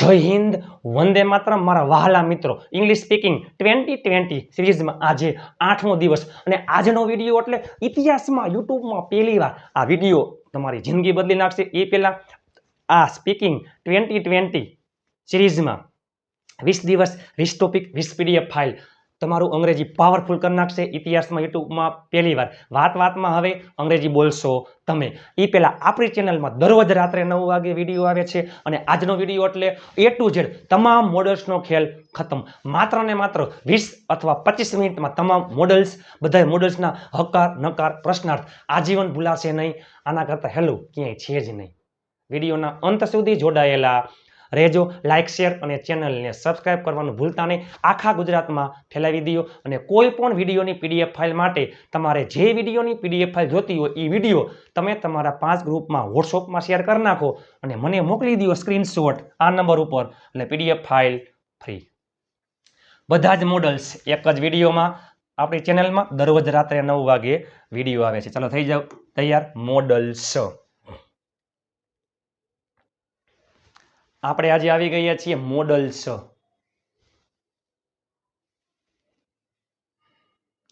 જય હિન્દ, વંદે માત્ર મારા વહાલા મિત્રો. ઇંગ્લિશ સ્પીકિંગ ટ્વેન્ટી ટ્વેન્ટી સિરીઝમાં આજે આઠમો દિવસ. અને આજનો વીડિયો એટલે ઇતિહાસમાં, યુટ્યુબમાં પહેલી વાર આ વીડિયો તમારી જિંદગી બદલી નાખશે. એ પહેલાં આ સ્પીકિંગ ટ્વેન્ટી ટ્વેન્ટી સિરીઝમાં વીસ દિવસ, વીસ ટોપિક વીસ પીડીએફ ફાઇલ તમારું અંગ્રેજી પાવરફુલ કરી નાખશે. ઇતિહાસમાં યુટ્યુબમાં પહેલી વાર. વાત વાતમાં હવે અંગ્રેજી બોલશો તમે. એ પહેલાં આપણી ચેનલમાં દરરોજ રાત્રે નવ વાગે વીડિયો આવે છે અને આજનો વીડિયો એટલે એ ટુ ઝેડ તમામ મોડલ્સનો ખેલ ખતમ. માત્ર ને માત્ર વીસ અથવા પચીસ મિનિટમાં તમામ મોડલ્સ બધા મોડલ્સના હકાર, નકાર, પ્રશ્નાર્થ આજીવન ભૂલાશે નહીં. આના કરતાં હેલું ક્યાંય છે જ નહીં. વિડીયોના અંત સુધી જોડાયેલા રહેજો. લાઇક શેર અને ચેનલને સબસ્ક્રાઇબ કરવાનું ભૂલતા નહીં. આખા ગુજરાતમાં ફેલાવી દો અને કોઈ પણ વિડીયોની પીડીએફ ફાઇલ માટે તમારે જે વિડીયોની પીડીએફ ફાઇલ જોતી હોય એ વીડિયો તમે તમારા પાંચ ગ્રુપમાં વોટ્સઅપમાં શેર કરી નાખો અને મને મોકલી દો સ્ક્રીનશોટ આ નંબર ઉપર. એટલે પીડીએફ ફાઇલ ફ્રી બધા જ મોડલ્સ એક જ વિડીયોમાં આપણી ચેનલમાં દરરોજ રાત્રે નવ વાગે વીડિયો આવે છે. ચાલો થઈ જાઓ તૈયાર. મોડલ્સ આપણે આજે આવી ગયા છીએ મોડલ્સ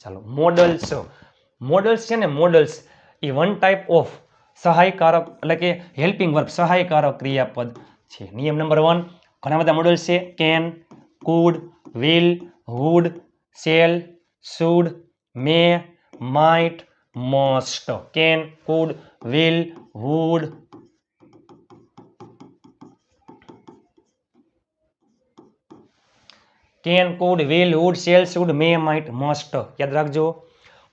ચાલો મોડલ્સ મોડલ્સ છે ને મોડલ્સ એ વન ટાઈપ ઓફ સહાયકારક એટલે કે હેલ્પિંગ વર્બ સહાયકારક ક્રિયાપદ છે. નિયમ નંબર વન ઘણા બધા મોડલ્સ છે. Can could will would shall should may might must can could will would can could will would shall should may might must યાદ રાખજો.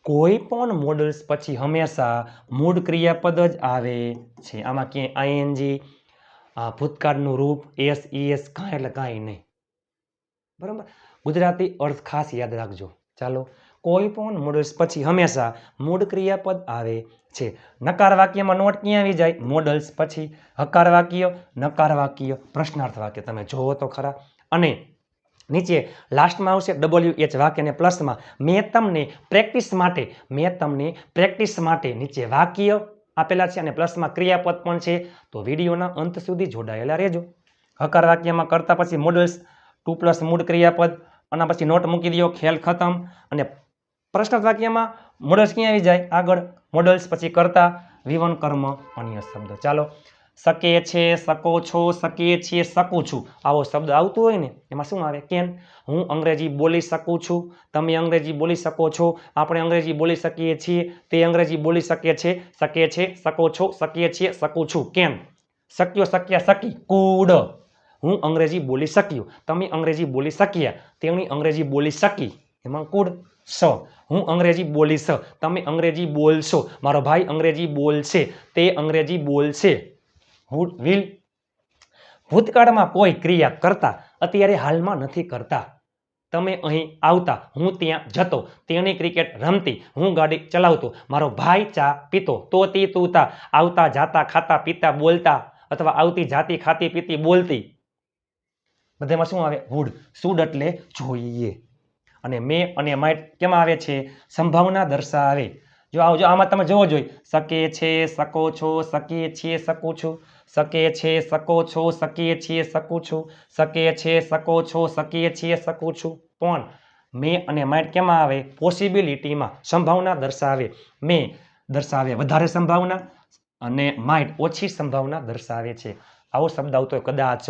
કોઈ પણ મોડલ્સ પછી હંમેશા મૂળ ક્રિયાપદ જ આવે છે. આમાં ક્યાંય આઈએનજી ભૂતકાળનું રૂપ એસ ઈએસ કાંઈ એટલે કાંઈ નહીં. બરાબર? ગુજરાતી અર્થ ખાસ યાદ રાખજો. ચાલો. કોઈ પણ મોડલ્સ પછી હંમેશા મૂળ ક્રિયાપદ આવે છે. નકાર વાક્યમાં નોટ ક્યાં આવી જાય? મોડલ્સ પછી હકાર વાક્ય, નકાર વાક્ય, પ્રશ્નાર્થ વાક્ય. તમે જોવો તો ખરા. અને નીચે લાસ્ટમાં આવશે ડબલ્યુ એચ વાક્ય અને પ્લસમાં મેં તમને પ્રેક્ટિસ માટે, મેં તમને પ્રેક્ટિસ માટે નીચે વાક્ય આપેલા છે અને પ્લસમાં ક્રિયાપદ પણ છે. તો વિડીયોના અંત સુધી જોડાયેલા રહેજો. હકાર વાક્યમાં કરતા પછી મોડલ્સ ટુ પ્લસ મૂળ ક્રિયાપદ અને પછી નોટ મૂકી દો ખેલ ખતમ. અને પ્રશ્ન વાક્યમાં મોડલ્સ ક્યાં આવી જાય? આગળ મોડલ્સ પછી કરતા વિવન કર્મ, અન્ય શબ્દ. ચાલો શકે છે, શકો છો શકીએ છીએ શકું છું. આવો શબ્દ આવતો હોય ને, એમાં શું આવે? કેન હું અંગ્રેજી બોલી શકું છું. તમે અંગ્રેજી બોલી શકો છો. આપણે અંગ્રેજી બોલી શકીએ છીએ. તે અંગ્રેજી બોલી શકે છે શકે છે, શકો છો શકીએ છીએ શકું છું. કેમ? શક્યો, શક્યા, શકી. કુડ. હું અંગ્રેજી બોલી શક્યો. તમે અંગ્રેજી બોલી શક્યા. તેમની અંગ્રેજી બોલી શકી. એમાં કુડ, સ. હું અંગ્રેજી બોલીશ. તમે અંગ્રેજી બોલશો. મારો ભાઈ અંગ્રેજી બોલશે. તે અંગ્રેજી બોલશે. વિલ ભૂતકાળમાં કોઈ ક્રિયા કરતા, અત્યારે હાલમાં નથી કરતા. તમે અહીં આવતા, હું ત્યાં જતો, તેણી ક્રિકેટ રમતી, હું ગાડી ચલાવતો, મારો ભાઈ ચા પીતો તી તું તા આવતા જાતા ખાતા પીતા બોલતા, અથવા આવતી જાતી ખાતી પીતી બોલતી. બધામાં શું આવે? વુડ સુડ એટલે જોઈએ. અને મે અને માઇટ કેમાં આવે છે? સંભાવના દર્શાવે. જો આવજો આમાં તમે જોવો જોઈએ શકે છે, શકો છો શકીએ છીએ શકું છું, શકે છે, શકો છો શકીએ છીએ શકું છું, શકે છે, શકો છો શકીએ છીએ શકું છું. પણ મે અને માઇટ કેમાં આવે? પોસિબિલિટીમાં સંભાવના દર્શાવે. મે દર્શાવે વધારે સંભાવના અને માઇટ ઓછી સંભાવના દર્શાવે છે. આવો શબ્દ આવતો કદાચ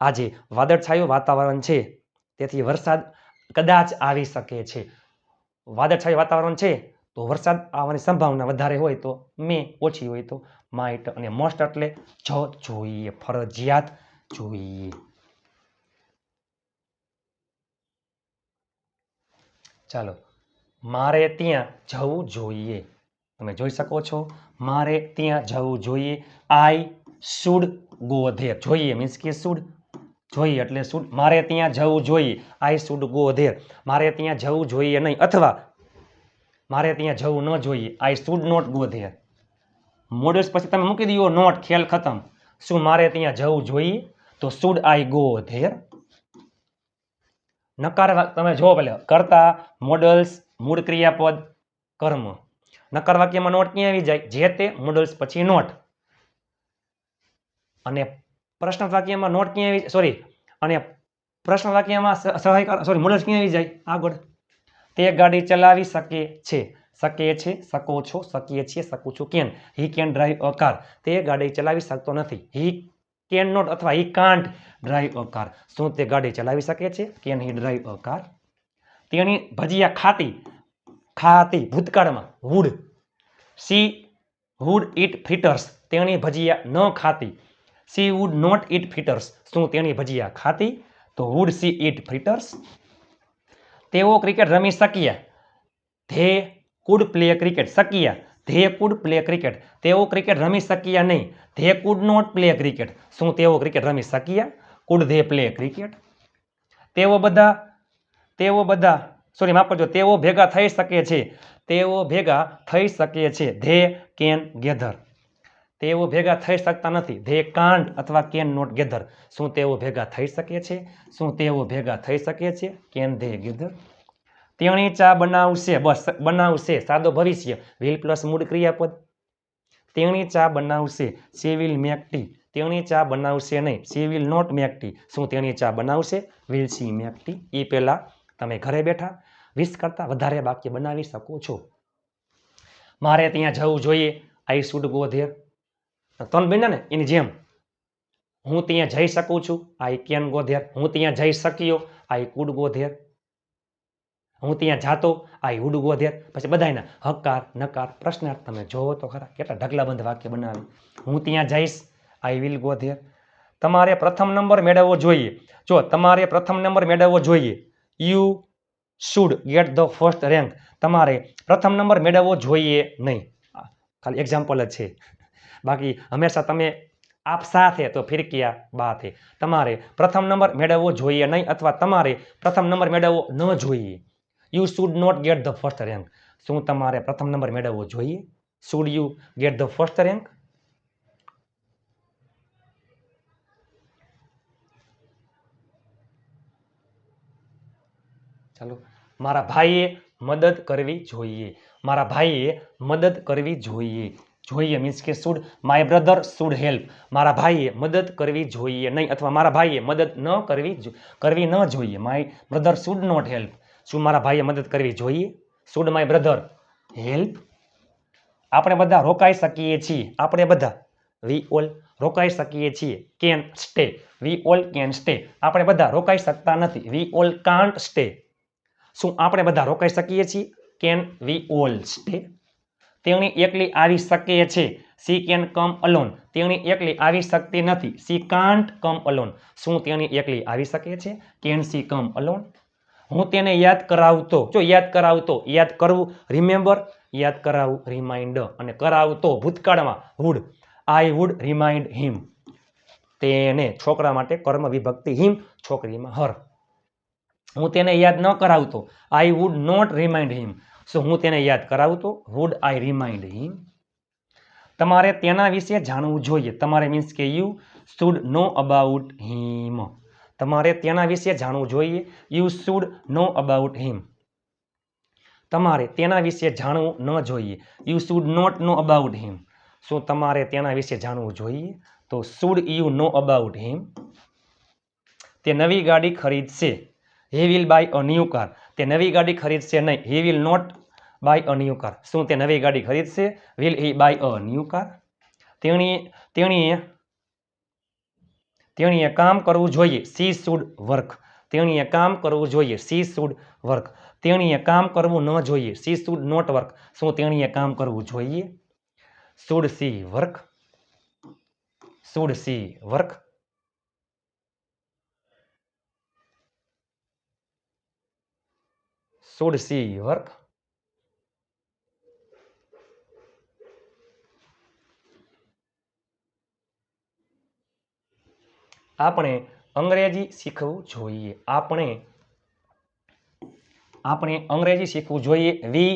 આજે વાદળછાયું વાતાવરણ છે, તેથી વરસાદ કદાચ આવી શકે છે. વાદળછાયું વાતાવરણ છે, તો વરસાદ આવવાની સંભાવના વધારે હોય તો મે ઓછી હોય તો માઇટ અને મોસ્ટ એટલે જ જોઈએ, ફરજિયાત જોઈએ. ચાલો, મારે ત્યાં જવું જોઈએ. તમે જોઈ શકો છો, મારે ત્યાં જવું જોઈએ. આઈ શુડ ગો ધેર જોઈએ મીન્સ કે શુડ જોઈએ એટલે શુડ મારે ત્યાં જવું જોઈએ આઈ શુડ ગો ધેર મારે ત્યાં જવું જોઈએ નહીં. અથવા મારે ત્યાં જવું ન જોઈએ. I should not go there models પછી તમે મૂકી દો નોટ ખેલ ખતમ. શું મારે ત્યાં જવું જોઈએ? તો શુડ આઈ ગો ધેર નકાર તમે જો પેલે કરતા, મોડલ્સ, મૂળ ક્રિયાપદ, કર્મ. નકાર વાક્યમાં નોટ ક્યાં આવી જાય? જે તે, મોડલ્સ પછી નોટ અને પ્રશ્ન વાક્યમાં નોટ ક્યાં આવી સોરી અને પ્રશ્ન વાક્યમાં સ- સોરી મૂળ ક્યાં આવી જાય? આગળ. તે ગાડી ચલાવી શકે છે. શકે છે, શકો છો, શકીએ છીએ, શકું છું. Can? He can drive a car તે ગાડી ચલાવી શકતો નથી. હી કેન નોટ અથવા he can't drive a car શું તે ગાડી ચલાવી શકે છે? Can he drive a car તેણી ભજીયા ખાતી ખાતી ભૂતકાળમાં. Would she would eat fritters તેણી ભજીયા ન ખાતી. She would not eat fritters શું તેણી ભજીયા ખાતી તો વુડ સી ઇટ ફિટર્સ તેઓ ક્રિકેટ રમી શક્યા. ધે કુડ પ્લે ક્રિકેટ શક્યા. ધે કુડ પ્લે ક્રિકેટ તેઓ ક્રિકેટ રમી શક્યા નહીં. They could not play cricket શું તેઓ ક્રિકેટ રમી શક્યા? કુડ ધે પ્લે ક્રિકેટ તેઓ બધા તેઓ બધા સોરી માફ કરજો, તેઓ ભેગા થઈ શકે છે. તેઓ ભેગા થઈ શકે છે. ધે કેન ગેધર તેઓ ભેગા થઈ શકતા નથી. ધે કાન્ટ અથવા કેન નોટ ગેધર. શું તેઓ ભેગા થઈ શકે છે? શું તેઓ ભેગા થઈ શકે છે? Can they gather? તેણી ચા બનાવશે. બસ, બનાવશે. સાદો ભવિષ્ય વિલ પ્લસ મૂળ ક્રિયાપદ. તેણી ચા બનાવશે. She will make tea. તેણી ચા બનાવશે નહીં. She will not make tea. શું તેણી ચા બનાવશે? Will she make tea. એ પહેલાં તમે ઘરે બેઠા વીસ કરતાં વધારે વાક્ય બનાવી શકો છો. મારે ત્યાં જવું જોઈએ. I should go there. ત્રણ બન્યા ને? એની જેમ. હું ત્યાં જઈ શકું છું. I can go there. હું ત્યાં જઈ શક્યો. I could go there. હું ત્યાં જાતો. I would go there. પછી બધાયના હકાર, નકાર, પ્રશ્નાર્થ તમે જોવો તો ખરા. કેટલા ઢગલાબંધ વાક્ય બનાવે. હું ત્યાં જઈશ. I will go there. તમારે પ્રથમ નંબર મેળવવો જોઈએ. જો તમારે પ્રથમ નંબર મેળવવો જોઈએ you should get the first rank તમારે પ્રથમ નંબર મેળવવો જોઈએ નહીં. ખાલી એક્ઝામ્પલ જ છે. બાકી હંમેશા તમે આપ સાથે તો ફિર કિયા બાત હે તમારે પ્રથમ નંબર મેળવવો જોઈએ નહીં અથવા તમારે પ્રથમ નંબર મેળવવો ન જોઈએ. You should not get the first rank શું તમારે પ્રથમ નંબર મેળવવો જોઈએ? Should you get the first rank ચાલો, મારા ભાઈએ મદદ કરવી જોઈએ. મારા ભાઈએ મદદ કરવી જોઈએ. જોઈએ મીન્સ કે should my brother should help મારા ભાઈએ મદદ કરવી જોઈએ નહીં, અથવા મારા ભાઈએ મદદ ન કરવી કરવી ન જોઈએ. My brother should not help શું મારા ભાઈએ મદદ કરવી જોઈએ? શુડ માય બ્રધર હેલ્પ આપણે બધા રોકાઈ શકીએ છીએ. આપણે બધા. વી ઓલ રોકાઈ શકીએ છીએ. Can stay we all can stay આપણે બધા રોકાઈ શકતા નથી. વી ઓલ કાન્ટ સ્ટે શું આપણે બધા રોકાઈ શકીએ છીએ? કેન વી ઓલ સ્ટે તેણી એકલી આવી શકે છે. She can come alone? તેણી એકલી આવી શકતી નથી. She can't come alone? શું તેણી એકલી આવી શકે છે? Can she come alone? હું તેને યાદ કરાવતો જો યાદ કરાવતો યાદ કરવું રિમેમ્બર યાદ કરાવવું રિમાઇન્ડ અને કરાવતો ભૂતકાળમાં would I would remind him તેને છોકરા માટે કર્મ વિભક્તિ હિમ છોકરીમાં હર. હું તેને યાદ ન કરાવતો I would not remind him so હું તેને યાદ કરાવતો વુડ આઈ રિમાઇન્ડ હિમ તમારે તેના વિશે જાણવું જોઈએ. તમારે મીન્સ કે you should know about him તમારે તેના વિશે જાણવું જોઈએ. You should know about him તમારે તેના વિશે જાણવું ન જોઈએ. You should not know about him શું તમારે તેના વિશે જાણવું જોઈએ. તો should you know about him તે નવી ગાડી ખરીદશે. He will buy a new car તે નવી ગાડી ખરીદશે નહીં. He will not buy a new car શું તે નવી ગાડી ખરીદશે? Will he buy a new car તેણીએ તેણીએ તેણીએ કામ કરવું જોઈએ. સી શુડ વર્ક તેણીએ કામ કરવું જોઈએ. સી શુડ વર્ક તેણીએ કામ કરવું ન જોઈએ. સી શુડ નોટ વર્ક શું તેણીએ કામ કરવું જોઈએ? Should she work should she work should she work આપણે અંગ્રેજી શીખવું જોઈએ આપણે આપણે અંગ્રેજી શીખવું જોઈએ વી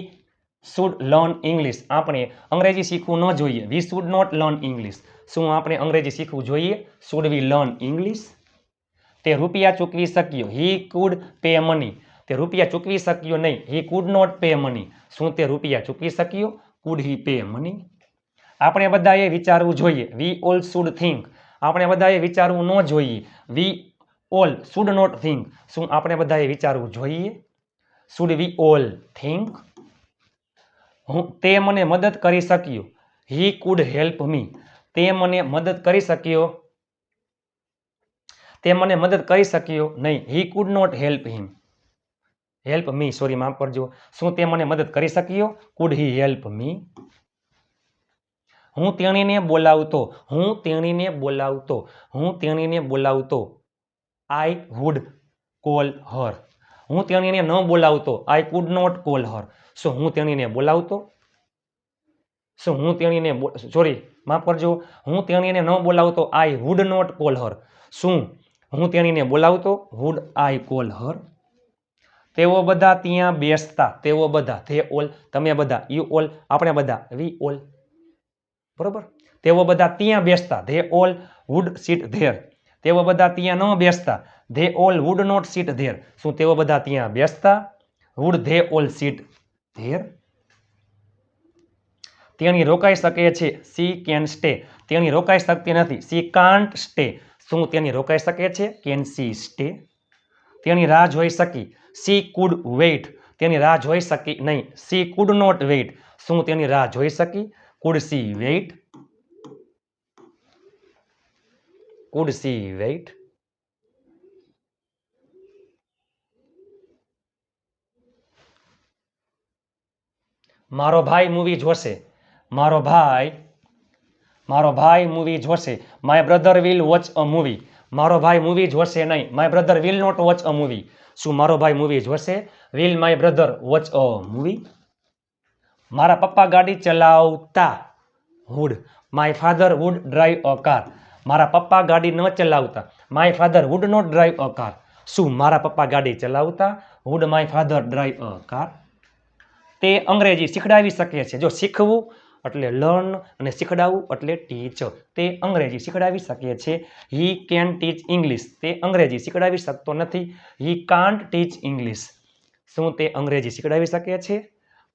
શુડ લર્ન ઇંગ્લિશ આપણે અંગ્રેજી શીખવું ન જોઈએ we should not learn English શું આપણે અંગ્રેજી શીખવું જોઈએ શુડ વી લર્ન ઇંગ્લિશ તે રૂપિયા ચૂકવી શક્યો હી કુડ પે મની તે રૂપિયા ચૂકવી શક્યો નહીં. He could not pay money શું તે રૂપિયા ચૂકવી શક્યો? કુડ હી પે મની આપણે બધાએ વિચારવું જોઈએ. વી ઓલ શુડ થિંક આપણે બધાએ વિચારવું ન જોઈએ. We all should not think શું આપણે બધાએ વિચારવું જોઈએ? શુડ વી ઓલ થિંક હું તે મને મદદ કરી શક્યો. હી કુડ હેલ્પ મી તે મને મદદ કરી શક્યો. તે મને મદદ કરી શક્યો નહીં. He could not help him help me sorry માફ કરજો શું તે મને મદદ કરી શક્યો? કુડ હી હેલ્પ મી હું તેણીને બોલાવતો, હું તેણીને બોલાવતો, હું તેણીને બોલાવતો. આઈ વુડ કોલ હર હું તેણીને ન બોલાવતો. I could not call her શું હું તેણીને બોલાવતો? શું હું તેણીને સોરી માફ કરજો હું તેણીને ન બોલાવતો. I would not call her શું? હું તેણીને બોલાવતો? વુડ આઈ કોલ હર તેઓ બધા ત્યાં બેસતા, તેઓ બધા, તે ઓલ, તમે બધા યુ ઓલ, આપણે બધા, વી ઓલ. બરોબર? તેઓ બધા ત્યાં બેસતા, they all would sit there. તેઓ બધા ત્યાં ન બેસતા, they all would not sit there. શું તેઓ બધા ત્યાં બેસતા? Would they all sit there. તેણી રોકાઈ શકે છે, સી કેન સ્ટે. તેણી રોકાઈ શકતી નથી, સી કાન્ટ સ્ટે. શું તેની રોકાઈ શકે છે? Can she stay? તેની રાહ જોઈ શકી. સી કુડ વેઇટ તેની રાહ જોઈ શકી નહીં. સી કુડ નોટ વેઇટ શું તેની રાહ જોઈ શકી? Could she wait could she wait મારો ભાઈ મૂવી જોશે. મારો ભાઈ મારો ભાઈ મૂવી જોશે. My brother will watch a movie મારો ભાઈ મૂવી જોશે નહીં. My brother will not watch a movie શું મારો ભાઈ મૂવી જોશે? Will my brother watch a movie મારા પપ્પા ગાડી ચલાવતા would my father would drive a car મારા પપ્પા ગાડી ન ચલાવતા. My father would not drive a car શું મારા પપ્પા ગાડી ચલાવતા? Would my father drive a car તે અંગ્રેજી શીખડાવી શકે છે. જો શીખવું એટલે લર્ન અને શીખડાવવું એટલે ટીચ તે અંગ્રેજી શીખડાવી શકે છે. હી કેન ટીચ ઇંગ્લિશ તે અંગ્રેજી શીખડાવી શકતો નથી. હી કાન્ટ ટીચ ઇંગ્લિશ શું તે અંગ્રેજી શીખડાવી શકે છે?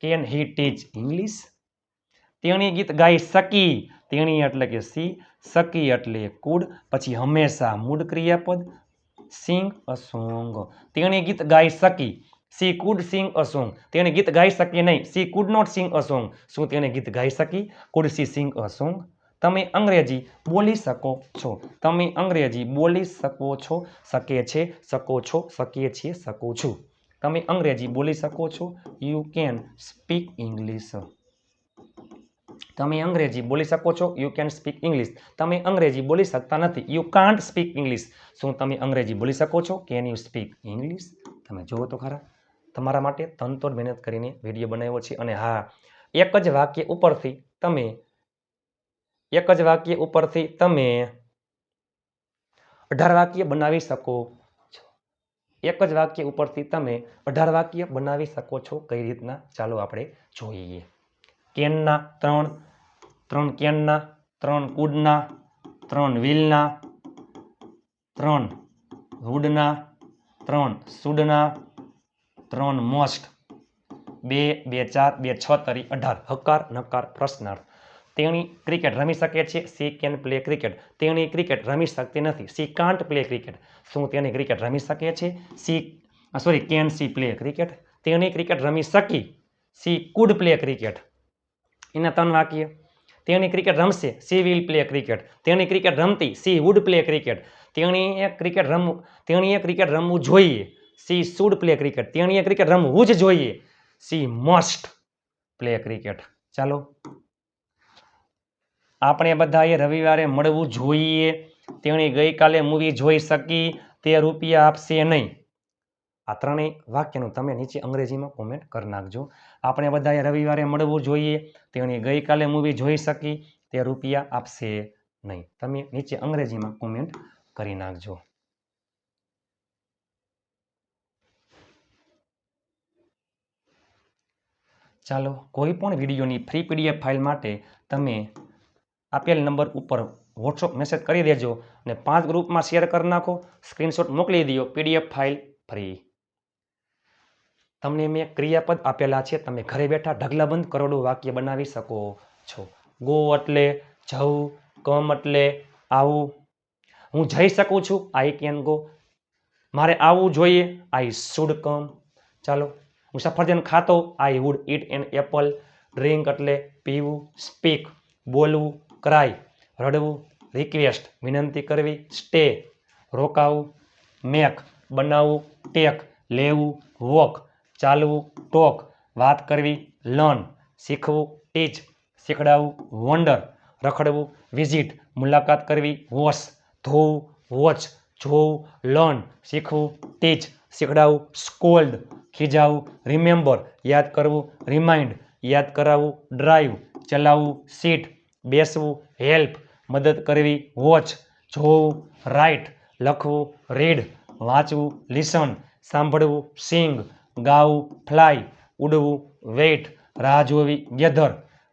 કેન હી ટીચ ઇંગ્લિશ તેણી ગીત ગાઈ શકી. તેણી એટલે કે સી શકી એટલે કુડ. પછી હંમેશા મૂડ ક્રિયાપદ. સિંગ અ સોંગ તેણી ગીત ગાઈ શકી. She could sing a song તેણે ગીત ગાઈ શકી નહીં. She could not sing a song શું તેણે ગીત ગાઈ શકી? Could she sing a song તમે અંગ્રેજી બોલી શકો છો. તમે અંગ્રેજી બોલી શકો છો, શકે છે, શકો છો, શકીએ છીએ, શકું છું. તમે અંગ્રેજી બોલી શકો છો. You can speak English. તમે અંગ્રેજી બોલી શકો છો. You can speak English. તમે અંગ્રેજી બોલી શકતા નથી. You can't speak English. શું તમે અંગ્રેજી બોલી શકો છો? Can you speak English? તમે જુઓ તો ખરા. તમારા માટે તનતોડ મહેનત કરીને વીડિયો બનાવ્યો છે અને હા, એક જ વાક્ય ઉપરથી તમે, એક જ વાક્ય ઉપરથી તમે અઢાર વાક્ય બનાવી શકો છો. એક જ વાક્ય ઉપરથી તમે અઢાર વાક્ય બનાવી શકો છો. કઈ રીતના? ચાલો આપણે જોઈએ. કેનના ત્રણ ત્રણ કેનના, ત્રણ કુડના, ત્રણ વ્હીલના, ત્રણ વુડના ત્રણ સુડના ત્રણ મોસ્ટ બે બે, ચાર, બે, છ તરી અઢાર. હકાર, નકાર, પ્રશ્નાર્થ. તેણી ક્રિકેટ રમી શકે છે, સી કેન પ્લે ક્રિકેટ. તેણી ક્રિકેટ રમી શકતી નથી, સી કાન્ટ પ્લે ક્રિકેટ. શું તેણી ક્રિકેટ રમી શકે છે? She sorry, can she play cricket. તેણી ક્રિકેટ રમી શકી, સી કુડ પ્લે ક્રિકેટ. એના ત્રણ વાક્ય. તેણી ક્રિકેટ રમશે, સી વિલ પ્લે ક્રિકેટ. તેણી ક્રિકેટ રમતી, સી વુડ પ્લે ક્રિકેટ. તેણીએ ક્રિકેટ રમવું, તેણીએ ક્રિકેટ રમવું જોઈએ. She should play cricket. તેણીએ ક્રિકેટ રમવું જ જોઈએ. She must play cricket. ચાલો. આપણે બધાએ રવિવારે મળવું જોઈએ. તેણી ગઈકાલે મૂવી જોઈ શકી. તે રૂપિયા આપશે નહીં. આ ત્રણેય વાક્યનું તમે નીચે અંગ્રેજીમાં કોમેન્ટ કરી નાખજો. આપણે બધાએ રવિવારે મળવું જોઈએ. તેણી ગઈકાલે મૂવી જોઈ શકી. તે રૂપિયા આપશે નહીં. તમે નીચે અંગ્રેજીમાં કોમેન્ટ કરી નાખજો. ચાલો કોઈપણ વિડીયોની ફ્રી પીડીએફ ફાઇલ માટે તમે આપેલ નંબર ઉપર વોટ્સઅપ મેસેજ કરી દેજો અને પાંચ ગ્રુપમાં શેર કરી નાખો. સ્ક્રીનશોટ મોકલી દો પીડીએફ ફાઇલ ફ્રી તમને મેં ક્રિયાપદ આપેલા છે, તમે ઘરે બેઠા ઢગલાબંધ કરોડો વાક્ય બનાવી શકો છો. ગો એટલે જવું કમ એટલે આવું. હું જઈ શકું છું આઈ કેન ગો મારે આવવું જોઈએ આઈ શુડ કમ ચાલો હું સફરજન ખાતો I would eat an apple drink એટલે પીવું સ્પીક બોલવું ક્રાય રડવું રિક્વેસ્ટ વિનંતી કરવી સ્ટે રોકાવું મેક બનાવવું ટેક લેવું વોક ચાલવું ટોક વાત કરવી લર્ન શીખવું ટીચ શીખડાવવું વન્ડર રખડવું વિઝિટ મુલાકાત કરવી વોશ ધોવું વોચ જોવું લર્ન શીખવું ટીચ શીખડાવવું સ્કોલ્ડ ખીજાવું રિમેમ્બર યાદ કરવું રિમાઇન્ડ યાદ કરાવવું ડ્રાઈવ ચલાવવું સીટ બેસવું હેલ્પ મદદ કરવી વોચ જોવું રાઇટ લખવું રીડ વાંચવું લિસન સાંભળવું સિંગ ગાવું ફ્લાય ઉડવું વેઇટ રાહ જોવી ગેધર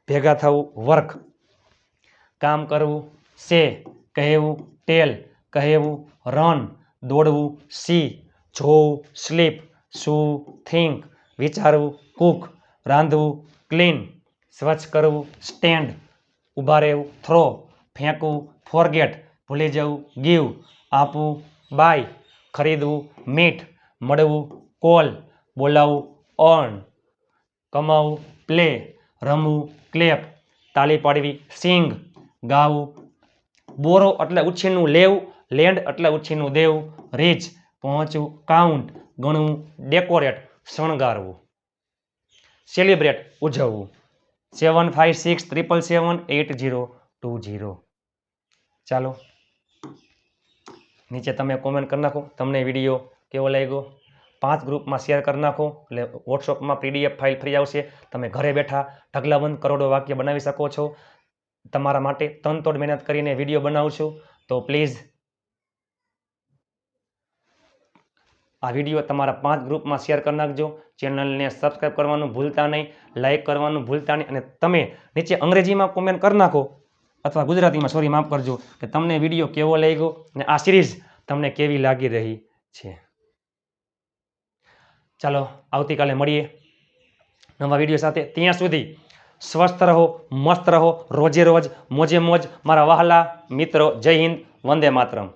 ભેગા થવું વર્ક કામ કરવું સે કહેવું ટેલ કહેવું રન દોડવું સી જોવું સ્લીપ, સૂવું, થિંક, વિચારવું, કૂક, રાંધવું, ક્લીન, સ્વચ્છ કરવું, સ્ટેન્ડ, ઊભા રહેવું, થ્રો, ફેંકવું, ફોરગેટ, ભૂલી જવું, ગીવ, આપવું, બાય, ખરીદવું, મીટ, મળવું, કોલ બોલાવવું અર્ન કમાવું, પ્લે, રમવું, ક્લેપ તાળી પાડવી, સિંગ, ગાવું, બોરો એટલે ઉછીનું લેવું, લેન્ડ એટલે ઉછીનું દેવું, રીચ પહોંચવું કાઉન્ટ ગણવું, ડેકોરેટ, શણગારવું. Celebrate, ઉજવવું. Seven five six triple seven eight zero two zero ચાલો. નીચે તમે કોમેન્ટ કરી નાખો. તમને વીડિયો કેવો લાગ્યો? પાંચ ગ્રુપમાં શેર કરી નાખો. એટલે વોટ્સઅપમાં પીડીએફ ફાઇલ ફ્રી આવશે. તમે ઘરે બેઠા ઢગલાબંધ કરોડો વાક્ય બનાવી શકો છો. તમારા માટે તનતોડ મહેનત કરીને વીડિયો બનાવું છું. તો પ્લીઝ આ વીડિયો તમારા પાંચ ગ્રુપમાં શેર કરી નાખજો. ચેનલને સબસ્ક્રાઈબ કરવાનું ભૂલતા નહીં લાઇક કરવાનું ભૂલતા નહીં અને તમે નીચે અંગ્રેજીમાં કોમેન્ટ કરી નાખો અથવા ગુજરાતીમાં સોરી માફ કરજો, કે તમને વીડિયો કેવો લાગ્યો અને આ સિરીઝ તમને કેવી લાગી રહી છે. ચાલો, આવતીકાલે મળીએ નવા વીડિયો સાથે. ત્યાં સુધી સ્વસ્થ રહો, મસ્ત રહો, રોજે રોજ, મોજે મોજ. મારા વહાલા મિત્રો, જય હિન્દ, વંદે માતરમ.